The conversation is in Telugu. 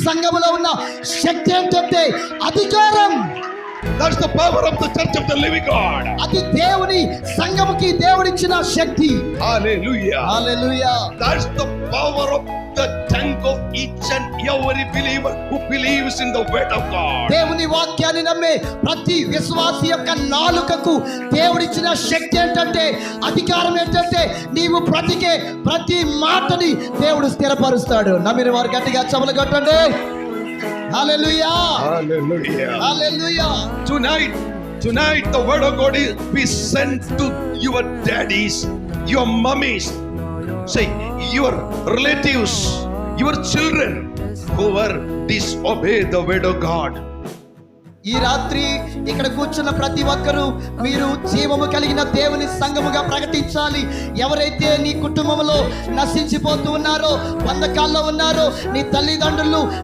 సంఘములో ఉన్న శక్తి ఏంటంటే అధికారం That's the power of the church of the living God. అది దేవుని సంఘముకి దేవుడిచ్చిన శక్తి Hallelujah. Hallelujah That's the power of the tongue of each and every believer who believes in the word of God. దేవుని వాక్యాన్ని నమ్మే ప్రతి విశ్వాసి యొక్క నాలుకకు దేవుడిచ్చిన శక్తి ఏంటంటే అధికారం ఏంటంటే నీవు బ్రతికే ప్రతి మాటని దేవుడు స్థిరపరుస్తాడు నమ్మిన వారు గట్టిగా చెవులు కొట్టండి hallelujah. Hallelujah Tonight, tonight the word of God is be sent to your daddies, your mummies, say your relatives, your children who were disobey the word of God. ఈ రాత్రి ఇక్కడ కూర్చున్న ప్రతి ఒక్కరూ మీరు జీవము కలిగిన దేవుని సంఘముగా ప్రకటించాలి. ఎవరైతే నీ కుటుంబంలో నశించిపోతూ ఉన్నారో వంద కాల్లో ఉన్నారో నీ తల్లిదండ్రులు